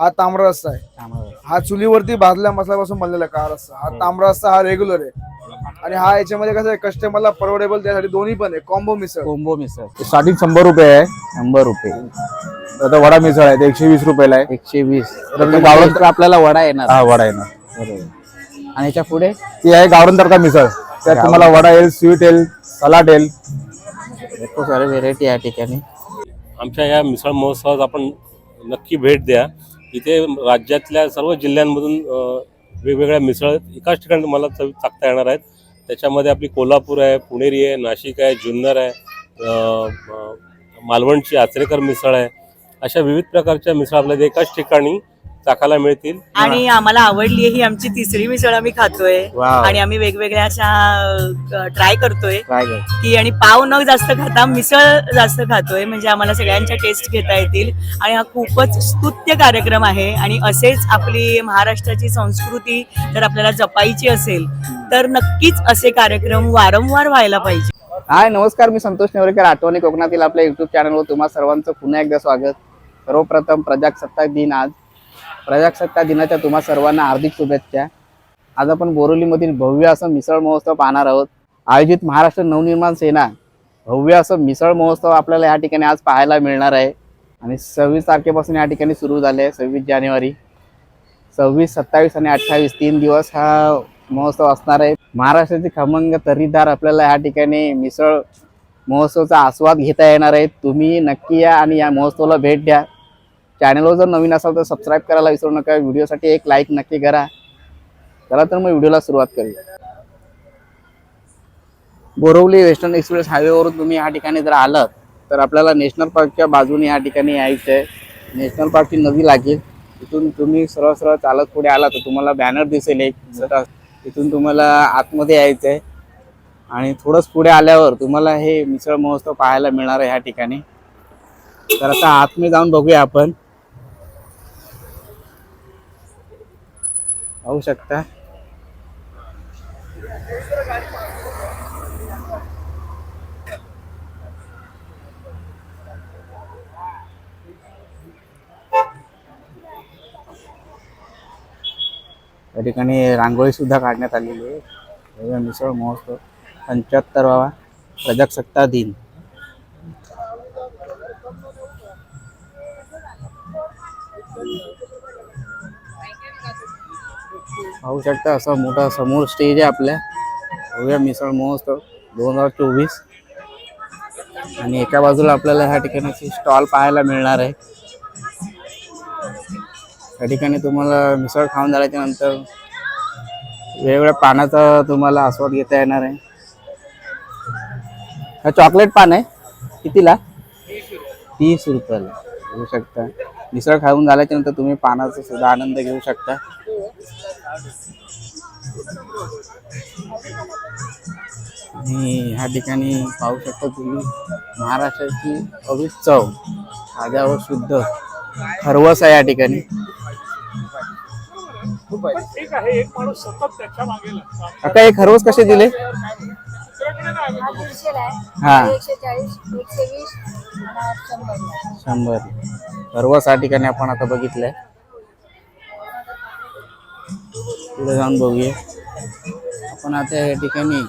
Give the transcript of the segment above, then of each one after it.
हा तांबडा रस्सा आहे. त्यामुळे हा चुलीवरती भाजल्या मसाल्यापासून बनलेला कार रस्सा. हा तांबडा रस्सा हा रेग्युलर आहे. आणि हा याच्यामध्ये कसं आहे कस्टमरला परवडेबल त्यासाठी दोन्ही पण आहे. Combo misal. Combo misal. Starting शंभर रुपये आहे. शंभर रुपये. आता वडा मिसळ आहे ते एकशे वीस रुपयाला आहे. एकशे वीस. गावरान तर आपल्याला वडा येणार. हा वडा येणार. बरोबर. आणि याच्यापुढे? ती आहे गावरान तडका मिसळ. त्यात तुम्हाला वडा येईल स्वीट येईल सलाड येईल. खूप सारे व्हेरायटी या ठिकाणी. आमच्या या मिसळ महोत्सवात आपण नक्की भेट द्या. इथे राज्यातल्या सर्व जिल्ह्यांमधून वेगवेगळ्या मिसळ एकाच ठिकाणी तुम्हाला चव चाकता येणार आहेत. त्याच्यामध्ये आपली कोल्हापूर आहे पुणेरी आहे नाशिक आहे जुन्नर आहे मालवणची आचरेकर मिसळ आहे. अशा विविध प्रकारच्या मिसळ आपल्या एकाच ठिकाणी चाकायला मिळतील. आणि आम्हाला आवडली ही आमची तिसरी मिसळ आम्ही खातोय. वाव. आणि आम्ही वेगवेगळ्या अशा ट्राय करतोय. काय की आणि पाव न जास्त खाता मिसळ जास्त खातोय. म्हणजे आम्हाला सगळ्यांच्या टेस्ट घेता येतील. आणि हा खूपच स्तुत्य कार्यक्रम आहे. आणि असेच आपली महाराष्ट्राची संस्कृती जर आपल्याला जपायची असेल तर नक्कीच असे कार्यक्रम वारंवार व्हायला पाहिजे. हाय नमस्कार. मी संतोष नेवरेकर आठवणी कोकणातील आपल्या युट्यूब चॅनलवर तुम्हा सर्वांचं पुन्हा एकदा स्वागत. सर्वप्रथम प्रजासत्ताक दिन आज. प्रजासत्ताक दिनाच्या तुम्हा सर्वांना हार्दिक शुभेच्छा. आज आपण बोरिवलीमधील भव्य असं मिसळ महोत्सव पाहणार आहोत. आयोजित महाराष्ट्र नवनिर्माण सेना भव्य असं मिसळ महोत्सव आपल्याला या ठिकाणी आज पाहायला मिळणार आहे. आणि सव्वीस तारखेपासून या ठिकाणी सुरू झाले आहे सव्वीस जानेवारी. सव्वीस सत्तावीस आणि अठ्ठावीस तीन दिवस हा महोत्सव असणार आहे. महाराष्ट्राचे खमंग तरीदार आपल्याला या ठिकाणी मिसळ महोत्सवचा आस्वाद घेता येणार आहे. तुम्ही नक्की या आणि या महोत्सवाला भेट द्या. चॅनलवर जर नवीन असाल तर सबस्क्राईब करायला विसरू नका. व्हिडिओसाठी एक लाईक नक्की करा. चला तर मग व्हिडिओला सुरुवात करूया. बोरवली वेस्टर्न एक्सप्रेस हायवेवरून तुम्ही या ठिकाणी जर आलात तर आपल्याला नॅशनल पार्कच्या बाजूने या ठिकाणी यायचं आहे नॅशनल पार्कची नदी लागेल. तिथून तुम्ही सरळ सरळ चालत पुढे आला तर तुम्हाला बॅनर दिसेल एक. तिथून तुम्हाला आतमध्ये यायचं आहे आणि थोडंच पुढे आल्यावर तुम्हाला हे मिसळ महोत्सव पाहायला मिळणार आहे ह्या ठिकाणी. तर आता आतमध्ये जाऊन बघूया आपण. पाहू शकता. या ठिकाणी रांगोळी सुद्धा काढण्यात आलेली आहे. मिसळ महोत्सव पंच्याहत्तरावा प्रजासत्ता दिन. पाहू शकता असा मोठा समोर स्टेज आहे आपल्या. भव्य मिसळ महोत्सव दोन हजार चोवीस. आणि एका बाजूला आपल्याला ह्या ठिकाणी स्टॉल पाहायला मिळणार आहे. त्या ठिकाणी तुम्हाला मिसळ खाऊन झाल्याच्यानंतर वेगवेगळ्या पानाचा तुम्हाला आस्वाद घेता येणार आहे. हा चॉकलेट पान आहे. कितीला? तीस रुपयाला. घेऊ शकता. मिसळ खाऊन झाल्याच्यानंतर तुम्ही पानाचा सुद्धा आनंद घेऊ शकता. आणि ह्या ठिकाणी पाहू शकता तुम्ही महाराष्ट्राची अवीस चव ताज्या व शुद्ध खरवस आहे या ठिकाणी काका हे खरवस कसे दिले हा हा हा शंभर खरवस या ठिकाणी आपण आता बघितलंय पुढे जाऊन बघूया. आपण आता या ठिकाणी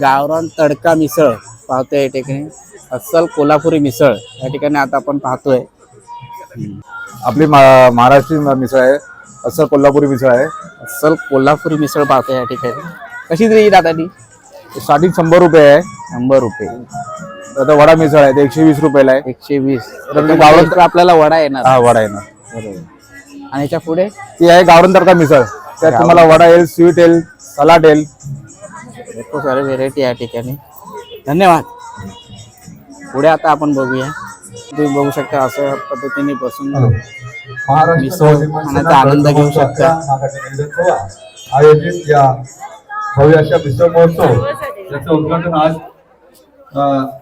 गावरान तडका मिसळ पाहतोय या ठिकाणी. अस्सल कोल्हापुरी मिसळ या ठिकाणी आता आपण पाहतोय. आपली मा- महाराष्ट्रीयन मिसळ आहे. असं कोल्हापुरी मिसळ आहे. अस्सल कोल्हापुरी मिसळ पाहतोय या ठिकाणी. कशी दिली दादा ती स्टार्टिंग शंभर रुपये आहे. शंभर रुपये. आता वडा मिसळ आहे. ते एकशे वीस रुपयाला आहे. एकशे वीस. गावरान तर आपल्याला वडा येणार. हा वडा येणार. बरोबर. आणि याच्यापुढे? ती आहे गावरान तडका मिसळ. त्यात तुम्हाला वडा येईल स्वीट येईल सलाड येईल. खूप सारे व्हेरायटी या ठिकाणी. धन्यवाद. पुढे आता आपण बघूया. तुम्ही बघू शकता अशा पद्धतीने बसून मिसळ खाण्याचा आनंद घेऊ शकता. आयोजित या भव्य अशा मिसळ महोत्सव याचं उद्घाटन आज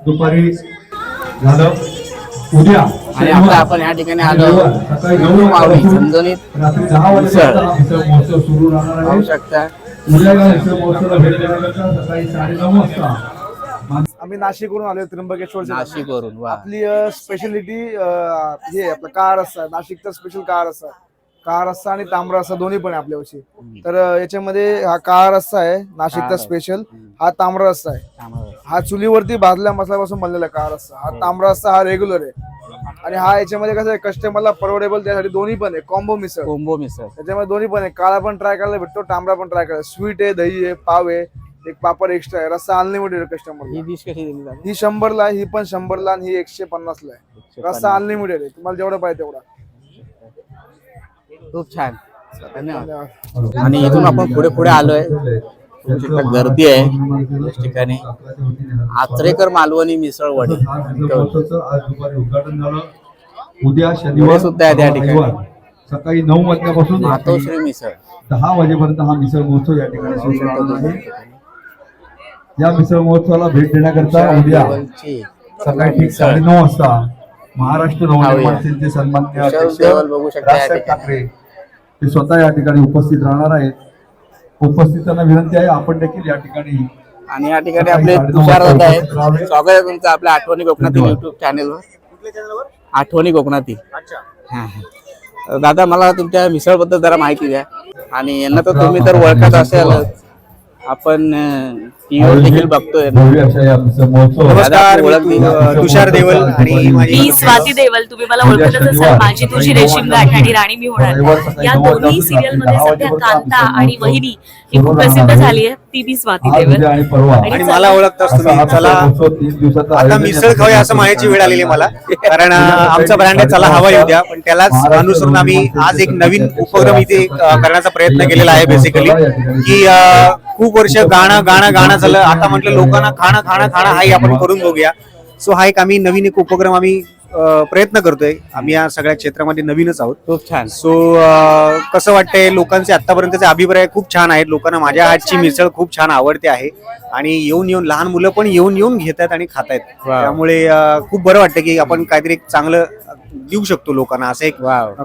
दुपारी झालं. उद्या आणि आता आपण या ठिकाणी आलो मावळी झणझणीत रात्री दहा महोत्सव सुरू राहणार आहे. शकता. आम्ही नाशिकवरून आलो त्र्यंबकेश्वर नाशिकवरून वा. आपली स्पेशलिटी हे आपलं कार असतात नाशिकचा स्पेशल कार असतात काळा रस्सा आणि तांबडा रस्सा दोन्ही पण आहे आपल्यापाशी तर याच्यामध्ये हा काळा रस्सा आहे नाशिकचा. स्पेशल हा तांबडा रस्सा आहे. हा चुलीवरती भाजल्या मसाल्यापासून बनलेला काळा रस्सा. हा तांबडा रस्सा हा रेग्युलर आहे. आणि हा याच्यामध्ये कसं आहे कस्टमरला परवडेबल त्यासाठी दोन्ही पण आहे. कॉम्बो मिसळ. कोंबो मिसळ. त्याच्यामध्ये दोन्ही पण आहे. काळा पण ट्राय करायला भेटतो तांबडा पण ट्राय करायला. स्वीट आहे दही आहे पाव आहे एक पापड एक्स्ट्रा आहे. रस्सा अनलिमिटेड आहे ही डिश कशी दिली जाते? ही शंभरला आहे ही पण शंभरला आणि ही एकशे पन्नासला आहे. रस्सा अनलिमिटेड आहे. तुम्हाला जेवढा पाहिजे तेवढा. खूप छान. धन्यवाद. आणि इथून आपण पुढे पुढे आलोय. गर्दी आहे. ठिकाणी आचरेकर मालवणी मिसळ वडे. उद्या शनिवार सुद्धा आहे त्या ठिकाणी. सकाळी नऊ वाजल्यापासून मातोश्री मिसळ. दहा वाजेपर्यंत हा मिसळ महोत्सव या ठिकाणी सुरू राहणार आहे. या मिसळ महोत्सवाला भेट देण्याकरता उद्या सकाळी ठीक साडेनऊ वाजता महाराष्ट्र नवनिर्माण सेनेचे सन्माननीय विशाल अध्यक्ष देवल बघू शकता या राजसाहेब ठिकाणी. ठाकरे. ते स्वतः या ठिकाणी उपस्थित राहणार आहेत. उपस्थितांना विनंती आहे आपण देखील या ठिकाणी आणि या ठिकाणी आपले तुषार आहेत. स्वागत आहे तुमचं आपल्या आठवणी कोकणातील युट्यूब चॅनेलवर आठवणी कोकणातील. दादा मला तुमच्या मिसळबद्दल जरा माहिती द्या. आणि यांना तर तुम्ही तर ओळखत असेल आपण टीव्हीवर देखील बघतोय. नमस्कार, मी तु-. तुषार देवल आणि माझी मी स्वाती देवल तुम्ही मला ओळखतच असाल. माझी तुझी रेशीम गाठ आणि राणी मी होणार या दोन्ही सिरियलमध्ये सध्या कांता आणि वहिनी ही खूप प्रसिद्ध झाली आहे. ती मी स्वाती देवल. आणि मला ओळखताच तुम्ही. हा चला. आता मिसळ खाऊया असं म्हणायची वेळ आलेली मला. कारण अं, आमचा ब्रँड आहे चला हवा येऊ द्या पण त्यालाच अनुसरून आम्ही आज एक नवीन उपक्रम इथे अं, करण्याचा प्रयत्न केलेला आहे बेसिकली की अं, खूप वर्ष गाणं गाणं गाणं झालं आता म्हटलं लोकांना खाणं खाणं खाणं हाही आपण करून बघूया. सो हा एक आम्ही नवीन एक उपक्रम आम्ही प्रयत्न करतोय. आम्ही या सगळ्या क्षेत्रामध्ये नवीनच आहोत. खूप छान. सो कसं वाटतंय लोकांचे आतापर्यंतचे अभिप्राय खूप छान आहेत. लोकांना माझ्या हातची मिसळ खूप छान आवडते आहे. आणि येऊन येऊन लहान मुलं पण येऊन येऊन घेत आहेत आणि खात आहेत Wow. त्यामुळे खूप बरं वाटतं की आपण काहीतरी एक चांगलं देऊ शकतो लोकांना. असं एक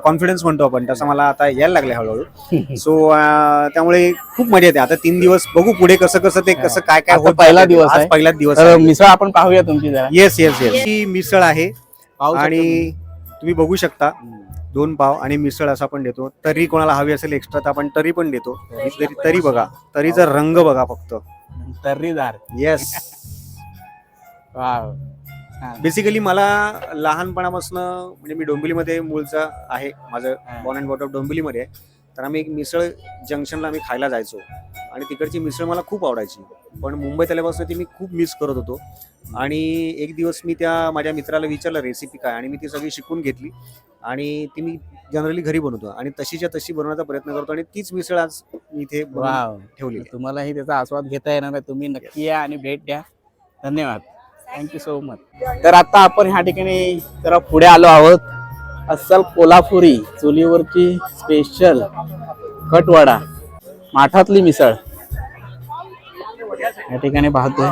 कॉन्फिडन्स म्हणतो आपण. तसं मला आता यायला लागले हळूहळू. सो त्यामुळे खूप मजा येते. आता तीन दिवस बघू पुढे कसं कसं ते कसं काय काय होत पहिला. दिवस. पहिलाच दिवस मिसळ आपण पाहूया तुमची जरा. येस येस येस ही मिसळ आहे. आणि तुम्ही बघू शकता दोन पाव आणि मिसळ असा पण देतो. तरी कोणाला हवी असेल एक्स्ट्रा तर आपण तरी पण देतो. तरी तरी बघा तरीचा रंग बघा फक्त. तर्रीदार. येस. बेसिकली मला लहानपणापासून म्हणजे मी डोंबिवलीमध्ये मूळचा आहे. माझं बॉर्न अँड बॉट ऑफ डोंबिवलीमध्ये आहे. तर आम्ही एक मिसळ जंक्शनला आम्ही खायला जायचो. आणि तिकडची मिसळ मला खूप आवडायची. पण मुंबईत आल्यापासून ती मी खूप मिस करत होतो. आणि एक दिवस मी त्या माझ्या मित्राला विचारलं रेसिपी काय आणि मी ती सगळी शिकून घेतली. आणि ती मी जनरली घरी बनवतो आणि तशीच्या तशी बनवण्याचा प्रयत्न करतो आणि तीच मिसळ आज मी इथे ठेवली. तुम्हालाही त्याचा आस्वाद घेता येणार आहे तुम्ही नक्की या आणि भेट द्या. धन्यवाद. थँक्यू सो मच तर आता आपण ह्या ठिकाणी जरा पुढे आलो आहोत. अस्सल कोल्हापुरी चुलीवरची स्पेशल कटवडा. माठातली मिसळ. या ठिकाणी पाहतोय.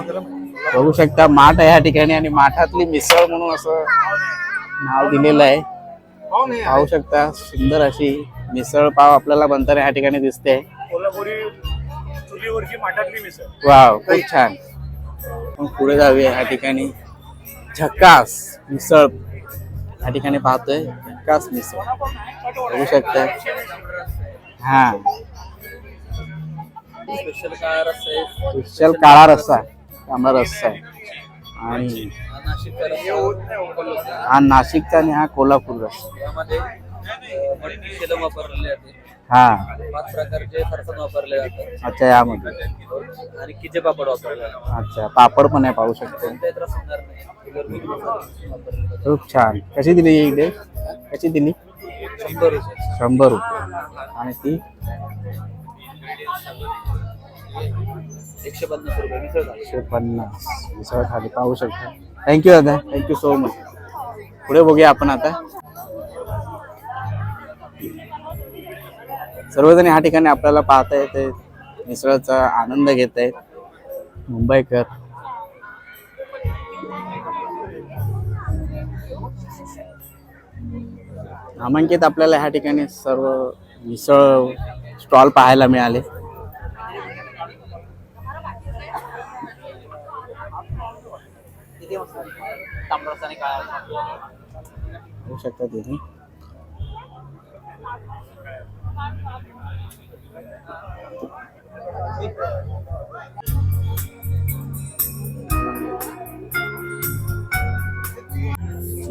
बघू शकता माठ आहे या ठिकाणी आणि माठातली मिसळ म्हणून असं नाव दिलेलं आहे. पाहू शकता सुंदर अशी मिसळ पाव आपल्याला बनताना या ठिकाणी दिसते. वाव खूप छान. पुढे जाऊया या ठिकाणी. झकास मिसळ या ठिकाणी पाहतोय. झकास मिसळ. बघू शकता. हा. स्पेशल काळा रस्सा तांबडा रस्सा आहे. आणि हा नाशिकचा आणि हा कोल्हापूर रस्सा वापरलेले जाते. हा. पाच प्रकारचे फरसाण वापरले जातात. अच्छा यामध्ये. आणि किचे पापड वापरले जातात. अच्छा पापड पण आहे पाहू शकतो. कोणताही त्रास होणार नाही. घरगुती मसाले वापरले जातात. खूप छान. कशी दिली ही इकडे? कशी दिली? शंभर रुपये. शंभर रुपये. आणि ती? एकशे पन्नास रुपये मिसळ थाळी. एकशे पन्नास मिसळ थाली पाहू शकता. थँक्यू दादा. थँक्यू सो मच पुढे बघूया आपण आता. सर्वजण ह्या ठिकाणी आपल्याला पाहता येते मिसळचा आनंद घेत आहेत. मुंबईकर. नामांकित आपल्याला ह्या ठिकाणी सर्व मिसळ स्टॉल पाहायला मिळाले तांबडा आणि काळा होऊ शकतात तुम्ही.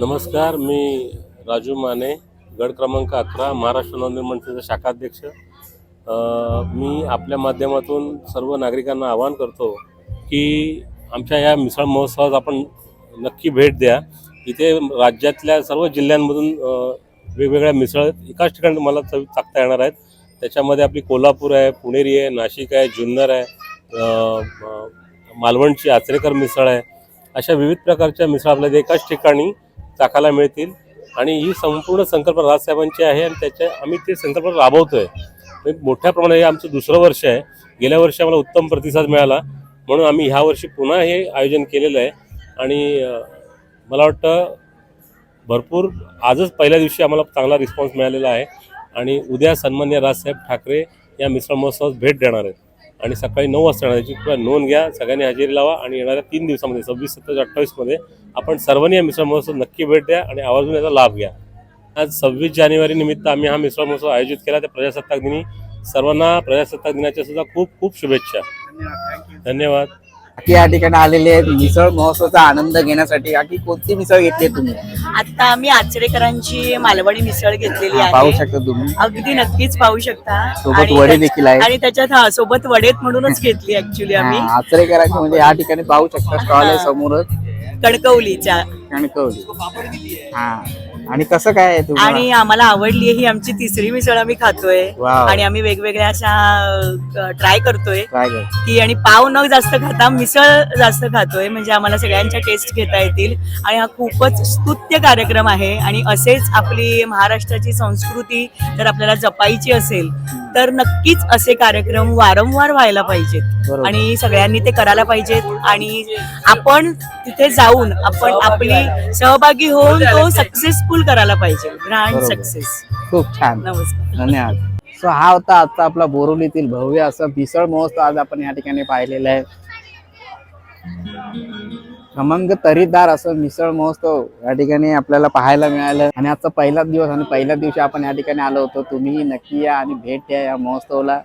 नमस्कार मी राजू माने गड क्रमांक अकरा महाराष्ट्र नवनिर्माण मंडळाचा शाखाध्यक्ष. मी आपल्या माध्यमातून सर्व नागरिकांना आवाहन करतो की आमच्या या मिसळ महोत्सवात आपण नक्की भेट द्या. इथे राज्यातल्या सर्व जिल्ह्यांमधून वेगवेगळ्या मिसळ एकाच ठिकाणी तुम्हाला चवी चाकता येणार आहेत. त्याच्यामध्ये आपली कोल्हापूर आहे पुणेरी आहे नाशिक आहे जुन्नर आहे मालवणची आचरेकर मिसळ आहे. अशा विविध प्रकारच्या मिसळ आपल्याला एकाच ठिकाणी चाकायला मिळतील. आणि ही संपूर्ण संकल्पना राजसाहेबांची आहे आणि त्याच्या आम्ही ते संकल्पना राबवतो आहे म्हणजे मोठ्या प्रमाणात हे आमचं दुसरं वर्ष आहे. गेल्या वर्षी आम्हाला उत्तम प्रतिसाद मिळाला. म्हणून आम्ही ह्या वर्षी पुन्हा हे आयोजन केलेलं आहे. आणि मला वाटतं भरपूर आजच पहिल्या दिवशी आम्हाला चांगला रिस्पॉन्स मिळालेला आहे. आणि उद्या सन्मान्य राजसाहेब ठाकरे या मिसळ महोत्सवात भेट देणार आहेत. आणि सकाळी नऊ वाजता येणार आहे. याची नोंद घ्या सगळ्यांनी हजेरी लावा आणि येणाऱ्या तीन दिवसामध्ये सव्वीस सत्तावीस अठ्ठावीसमध्ये आपण सर्वांनी या मिसळ महोत्सव नक्की भेट द्या आणि आवर्जून याचा लाभ घ्या. आज सव्वीस जानेवारी निमित्त आम्ही हा मिसळ महोत्सव आयोजित केला. त्या प्रजासत्ताक दिनी सर्वांना प्रजासत्ताक दिनाच्या सुद्धा खूप खूप शुभेच्छा. धन्यवाद. या ठिकाणी आलेले आहेत. मिसळ महोत्सवाचा आनंद घेण्यासाठी. बाकी कोणती मिसळ घेतली तुम्ही? आता आम्ही आचरेकरांची मालवणी मिसळ घेतलेली हा, पाहू आहे शकता तुम्ही. अगदी नक्कीच पाहू शकता. सोबत आणि वडे देखील आहेत. आणि त्याच्यात हा सोबत वडेत म्हणूनच घेतली ऍक्च्युली आम्ही. हा, आचरेकरांची म्हणजे या ठिकाणी पाहू शकता. स्टॉल आहे समोरच. कणकवलीच्या कणकवली. हा. आणि कसं काय आहे तुम्हाला? आणि आम्हाला आवडली ही आमची तिसरी मिसळ आम्ही खातोय. वाव. आणि आम्ही वेगवेगळ्या अशा ट्राय करतोय. काय काय की आणि पाव न जास्त खाता मिसळ जास्त खातोय. म्हणजे आम्हाला सगळ्यांच्या टेस्ट घेता येतील. आणि हा खूपच स्तुत्य कार्यक्रम आहे. आणि असेच आपली महाराष्ट्राची संस्कृती जर आपल्याला जपायची असेल तर नक्कीच असे कार्यक्रम वारंवार व्हायला पाहिजेत. आणि सगळ्यांनी ते करायला पाहिजेत. आणि आपण तिथे जाऊन आपण आपली सहभागी होऊन तो सक्सेसफुल करायला पाहिजे. ग्रँड. सक्सेस खूप छान. नमस्कार. धन्यवाद. सो हा होता आजचा आपला बोरिवलीतील भव्य असं मिसळ महोत्सव आज आपण या ठिकाणी पाहिलेला आहे. खमंग तरीदार असं मिसळ महोत्सव या ठिकाणी आपल्याला पाहायला मिळालं. आणि आजचा पहिलाच दिवस आणि पहिल्या दिवशी आपण या ठिकाणी आलो होतो. तुम्ही नक्की या आणि भेट द्या या महोत्सवला.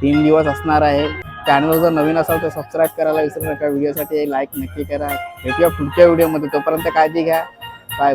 तीन दिवस असणार आहे. चॅनल जर नवीन असाल तर सबस्क्राईब करायला विसरू नका. व्हिडिओसाठी लाईक नक्की करा. भेटूया पुढच्या व्हिडिओमध्ये तोपर्यंत काळजी घ्या. Bye bye